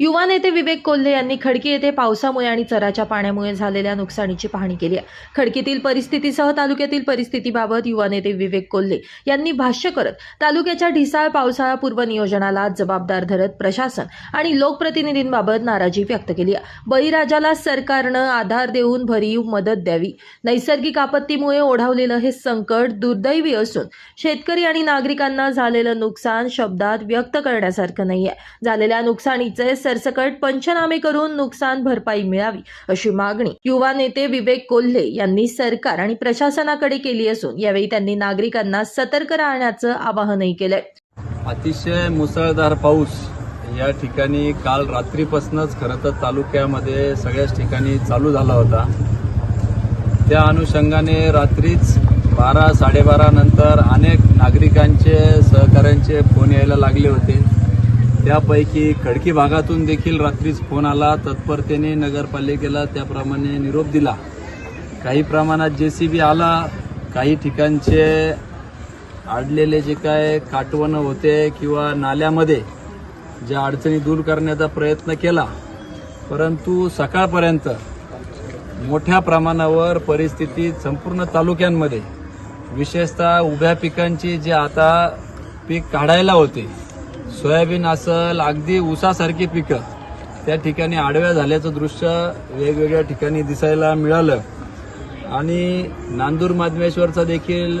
युवा नेते विवेक कोल्हे यांनी खडकी येथे पावसामुळे आणि चराच्या पाण्यामुळे झालेल्या नुकसानीची पाहणी केली आहे. खडकीतील परिस्थितीसह तालुक्यातील परिस्थितीबाबत युवा नेते विवेक कोल्हे यांनी भाष्य करत तालुक्याच्या ढिसाळ पावसाळा पूर्व नियोजनाला जबाबदार धरत प्रशासन आणि लोकप्रतिनिधींबाबत नाराजी व्यक्त केली आहे. बळीराजाला सरकारनं आधार देऊन भरीव मदत द्यावी. नैसर्गिक आपत्तीमुळे ओढावलेलं हे संकट दुर्दैवी असून शेतकरी आणि नागरिकांना झालेलं नुकसान शब्दात व्यक्त करण्यासारखं नाहीये. झालेल्या नुकसानीचे सरसकट पंचनामे करून नुकसान भरपाई मिळावी अशी मागणी युवा नेते विवेक कोल्हे यांनी सरकार आणि प्रशासनाकडे केली असून यावेळी त्यांनी नागरिकांना सतर्क राहण्याचं आवाहनही केलंय. अतिशय मुसळधार पाऊस या ठिकाणी काल रात्रीपासूनच खरं तर तालुक्यामध्ये सगळ्याच ठिकाणी चालू झाला होता. त्या अनुषंगाने रात्रीच बारा साडेबारा नंतर अनेक नागरिकांचे सहकाऱ्यांचे फोन यायला लागले होते. त्यापैकी खडकी भागातून देखील रात्रीच फोन आला. तत्परतेने नगरपालिकेला त्याप्रमाणे निरोप दिला. काही प्रमाणात जे सी बी आला. काही ठिकाणचे अडलेले जे काय काटवणं होते किंवा नाल्यामध्ये ज्या अडचणी दूर करण्याचा प्रयत्न केला. परंतु सकाळपर्यंत मोठ्या प्रमाणावर परिस्थिती संपूर्ण तालुक्यांमध्ये विशेषतः उभ्या पिकांची जे आता पीक काढायला होते सोयाबीन असल अगदी ऊसासारखी पिकं. त्या ठिकाणी आडव्या झाल्याचं दृश्य वेगवेगळ्या ठिकाणी दिसायला मिळालं. आणि नांदूर माधवेश्वरचा देखील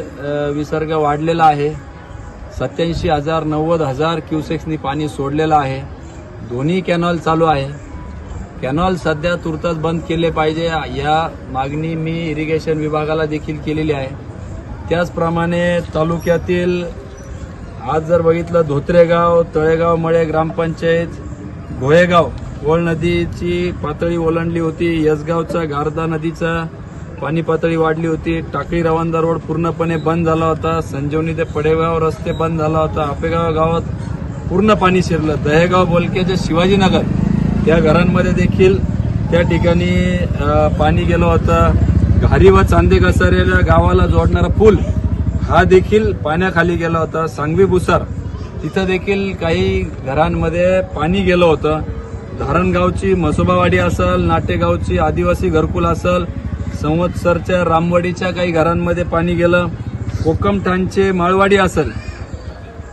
विसर्ग वाढलेला आहे. सत्याऐंशी हजार नव्वद हजार क्युसेक्सनी पाणी सोडलेलं आहे. दोन्ही कॅनॉल चालू आहे. कॅनॉल सध्या तुर्तास बंद केले पाहिजे या मागणी मी इरिगेशन विभागाला देखील केलेली आहे. त्याचप्रमाणे तालुक्यातील आज जर बघितलं धोत्रेगाव तळेगाव मळे ग्रामपंचायत घोळेगाव ओळ नदीची पातळी ओलांडली होती यसगावचा गारदा नदीचा पाणी पातळी वाढली होती टाकळी रवांदा रोड पूर्णपणे बंद झाला होता संजीवनी ते पडेगाव रस्ते बंद झाला होता आपेगाव गावात पूर्ण पाणी शिरलं. दहेगाव बोलक्याचे शिवाजीनगर त्या घरांमध्ये देखील त्या ठिकाणी पाणी गेलं होतं. घारी व चांदे घसारेला गावाला जोडणारा पूल हा देखील पाण्याखाली गेला होता. सांगवी बुसार तिथं देखील काही घरांमध्ये पाणी गेलं होतं. धारणगावची मसोबावाडी असल नाटेगावची आदिवासी घरकुल असल संवत्सरच्या रामवाडीच्या काही घरांमध्ये पाणी गेलं. कोकमठाणचे माळवाडी असल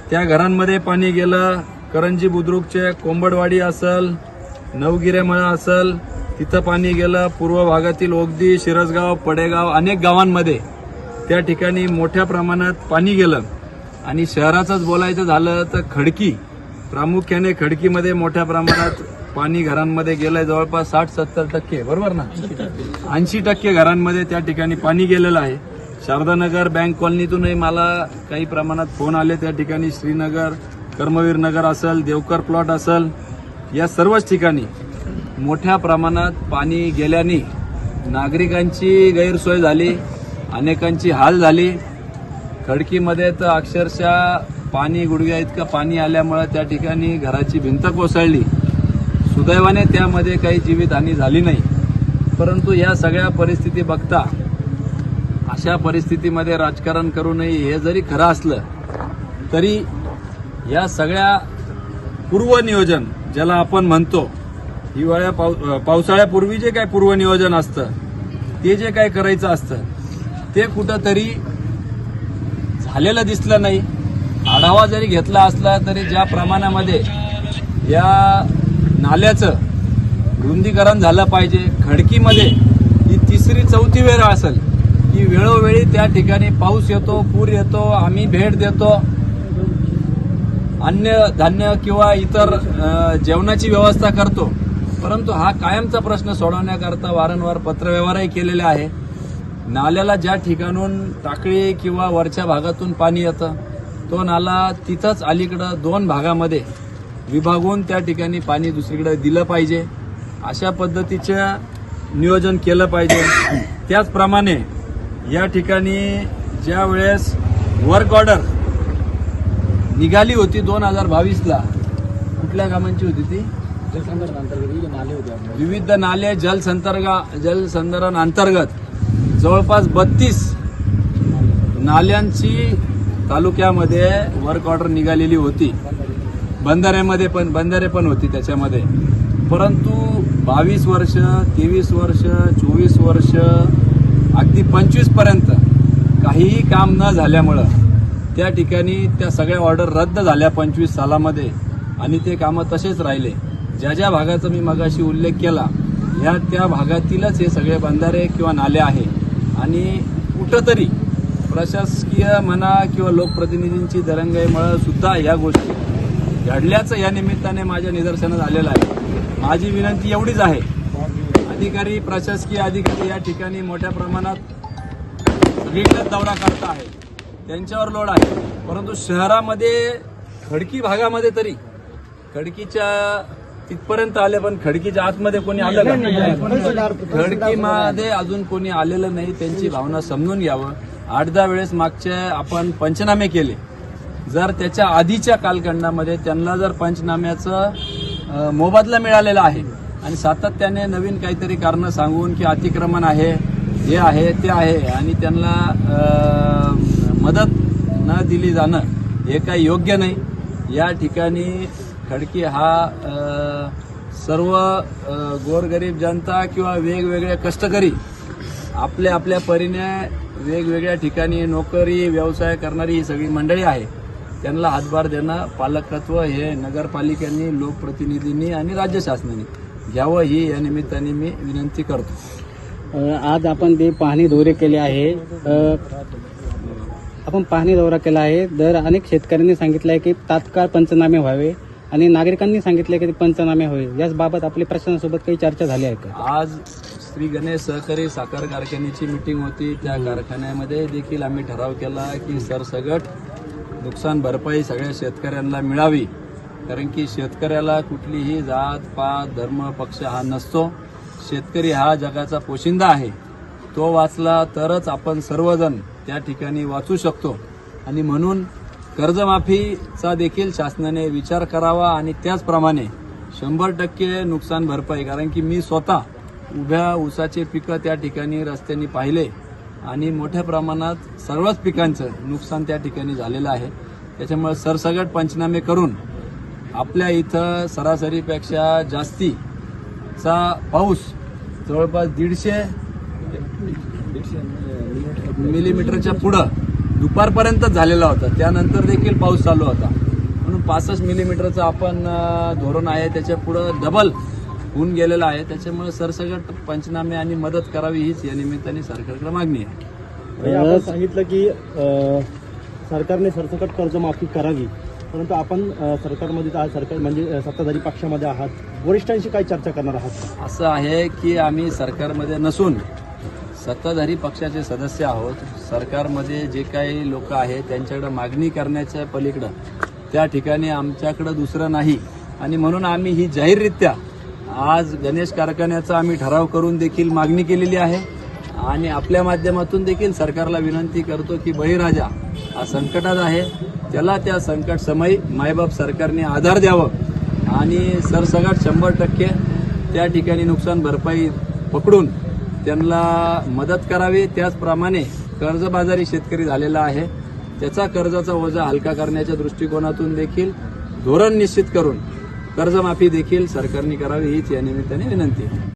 त्या घरांमध्ये पाणी गेलं. करंजी बुद्रुकचे कोंबडवाडी असल नवगिरेमळा असल तिथं पाणी गेलं. पूर्व भागातील ओगदी शिरसगाव पडेगाव अनेक गावांमध्ये त्या ठिकाणी मोठ्या प्रमाणात पाणी गेलं आणि शहराचंच बोलायचं झालं तर खडकी प्रामुख्याने खडकीमध्ये मोठ्या प्रमाणात पाणी घरांमध्ये गेलंय जवळपास साठ सत्तर टक्के बरोबर ना? ऐंशी टक्के घरांमध्ये त्या ठिकाणी पाणी गेलेलं आहे. शारदानगर बँक कॉलनीतूनही मला काही प्रमाणात फोन आले त्या ठिकाणी श्रीनगर कर्मवीर नगर असेल देवकर प्लॉट असेल या सर्वच ठिकाणी मोठ्या प्रमाणात पाणी गेल्याने नागरिकांची गैरसोय झाली. अनेकांची हाल झाली. खडकीमध्ये तर अक्षरशः पाणी गुडघ्या इतकं पाणी आल्यामुळं त्या ठिकाणी घराची भिंत कोसळली. सुदैवाने त्यामध्ये काही जीवितहानी झाली नाही. परंतु या सगळ्या परिस्थिती बघता अशा परिस्थितीमध्ये राजकारण करू नये हे जरी खरं असलं तरी या सगळ्या पूर्वनियोजन ज्याला आपण म्हणतो हिवाळ्या पाव पावसाळ्यापूर्वी जे काय पूर्वनियोजन असतं ते जे काय करायचं असतं ते कुठंतरी झालेलं दिसलं नाही. आढावा जरी घेतला असला तरी ज्या प्रमाणामध्ये या नाल्याचं रुंदीकरण झालं पाहिजे खडकीमध्ये ही तिसरी चौथी वेळ असेल की वेळोवेळी त्या ठिकाणी पाऊस येतो पूर येतो आम्ही भेट देतो. अन्य धान्य किंवा इतर जेवणाची व्यवस्था करतो. परंतु हा कायमचा प्रश्न सोडवण्याकरता वारंवार पत्रव्यवहारही केलेले आहे. नाल्याला ज्या ठिकाणून टाकळी किंवा वरच्या भागातून पाणी येतं तो नाला तिथंच अलीकडं दोन भागामध्ये विभागून त्या ठिकाणी पाणी दुसरीकडे दिलं पाहिजे. अशा पद्धतीचं नियोजन केलं पाहिजे. त्याचप्रमाणे या ठिकाणी ज्या वेळेस वर्क ऑर्डर निघाली होती दोन हजार बावीसला कुठल्या कामांची होती ती? विविध नाले जलसंतर्गा जलसंधारण अंतर्गत. जवळपास बत्तीस नाल्यांची तालुक्यामध्ये वर्क ऑर्डर निघालेली होती. बंधाऱ्यामध्ये पण बंधारे पण होती त्याच्यामध्ये. परंतु बावीस वर्ष तेवीस वर्ष चोवीस वर्ष अगदी पंचवीसपर्यंत काहीही काम न झाल्यामुळं त्या ठिकाणी त्या सगळ्या ऑर्डर रद्द झाल्या पंचवीस सालामध्ये. आणि ते कामं तसेच राहिले. ज्या ज्या भागाचा मी मगाशी उल्लेख केला ह्या त्या भागातीलच हे सगळे बंधारे किंवा नाले आहे. आणि कुठंतरी प्रशासकीय म्हणा किंवा लोकप्रतिनिधींची दरंगाईमुळं सुद्धा ह्या गोष्टी घडल्याचं या निमित्ताने माझ्या निदर्शनात आलेलं आहे. माझी विनंती एवढीच आहे. अधिकारी प्रशासकीय अधिकारी या ठिकाणी मोठ्या प्रमाणात सगळीकडे दौरा करता आहे त्यांच्यावर लोड आहे. परंतु शहरामध्ये खडकी भागामध्ये तरी खडकीच्या तिथपर्यंत आले पण खडकीच्या आतमध्ये कोणी आलं का? खडकीमध्ये अजून कोणी आलेलं नाही त्यांची भावना समजून घ्यावं. आठ दहा वेळेस मागच्या आपण पंचनामे केले. जर त्याच्या आधीच्या कालखंडामध्ये त्यांना जर पंचनाम्याचं मोबदला मिळालेला आहे आणि सातत्याने नवीन काहीतरी कारणं सांगून की अतिक्रमण आहे हे आहे ते आहे आणि त्यांना मदत न दिली जाणं हे काही योग्य नाही. या ठिकाणी खडकी हा सर्व गोरगरीब जनता किंवा वेगवेगळे कष्टकरी आपल्या आपल्या परीने वेगवेगळ्या ठिकाणी नोकरी व्यवसाय करणारी ही सगळी मंडळी आहे. त्यांना हातभार देणं पालकत्व हे नगरपालिकांनी लोकप्रतिनिधींनी आणि राज्य शासनाने घ्यावं ही या निमित्ताने मी विनंती करतो. आज आपण ते पाहणी दौरे केले आहे आपण पाहणी दौरा केला आहे. दर अनेक शेतकऱ्यांनी सांगितलं आहे की तात्काळ पंचनामे व्हावे. आणि नागरिकांनी सांगितले की पंचनामे व्हावे याच बाबत आपली प्रशासनासोबत काही चर्चा झाली आहे का? आज श्री गणेश सहकारी साखर कारखान्याची मिटिंग होती. त्या कारखान्यामध्ये देखील आम्ही ठराव केला की सरसगट नुकसान भरपाई सगळ्या शेतकऱ्यांना मिळावी. कारण की शेतकऱ्याला कुठलीही जात पात धर्म पक्ष हा नसतो. शेतकरी हा जगाचा पोशिंदा आहे. तो वाचला तरच आपण सर्वजण त्या ठिकाणी वाचू शकतो. आणि म्हणून कर्जमाफीचा देखील शासनाने विचार करावा आणि त्याचप्रमाणे शंभर टक्के नुकसान भरपाई कारण की मी स्वतः उभ्या ऊसाचे पिकं त्या ठिकाणी रस्त्यांनी पाहिले आणि मोठ्या प्रमाणात सर्वच पिकांचं नुकसान त्या ठिकाणी झालेलं आहे. त्याच्यामुळे सरसगट पंचनामे करून आपल्या इथं सरासरीपेक्षा जास्तीचा पाऊस जवळपास दीडशे मिलीमीटरच्या पुढं दुपारपर्यंत झालेला होता. त्यानंतर देखील पाऊस चालू होता. म्हणून पासष्ट मिलीमीटरचं आपण धोरण आहे. त्याच्या पुढं डबल होऊन गेलेलं आहे. त्याच्यामुळे सरसगट पंचनामे आणि मदत करावी हीच या निमित्ताने सरकारकडे मागणी आहे. आपण सांगितलं की सरकारने सरसकट कर्जमाफी करावी. परंतु आपण सरकारमध्ये आहात सरकार म्हणजे सत्ताधारी पक्षामध्ये आहात. वरिष्ठांशी काय चर्चा करणार आहात असं आहे की आम्ही सरकारमध्ये नसून सत्ताधारी पक्षाचे सदस्य आहोत. सरकारमध्ये जे काही लोक आहेत त्यांच्याकडे मागणी करण्याच्या पलीकडं त्या ठिकाणी आमच्याकडं दुसरं नाही. आणि म्हणून आम्ही ही जाहीररित्या आज गणेश कारखान्याचा आम्ही ठराव करून देखील मागणी केलेली आहे. आणि आपल्या माध्यमातून देखील सरकारला विनंती करतो की बळीराजा हा संकटात आहे. त्याला त्या संकट समयी मायबाप सरकारने आधार द्यावं. आणि सरसगट शंभर टक्के त्या ठिकाणी नुकसान भरपाई पकडून त्यांना मदत करावी त्याचप्रमाणे कर्जबाजारी शेतकरी झालेला आहे. त्याचा कर्जाचा ओझा हलका करण्याच्या दृष्टिकोनातून देखील धोरण निश्चित करून कर्जमाफी देखील सरकारने करावी हीच या निमित्ताने विनंती आहे.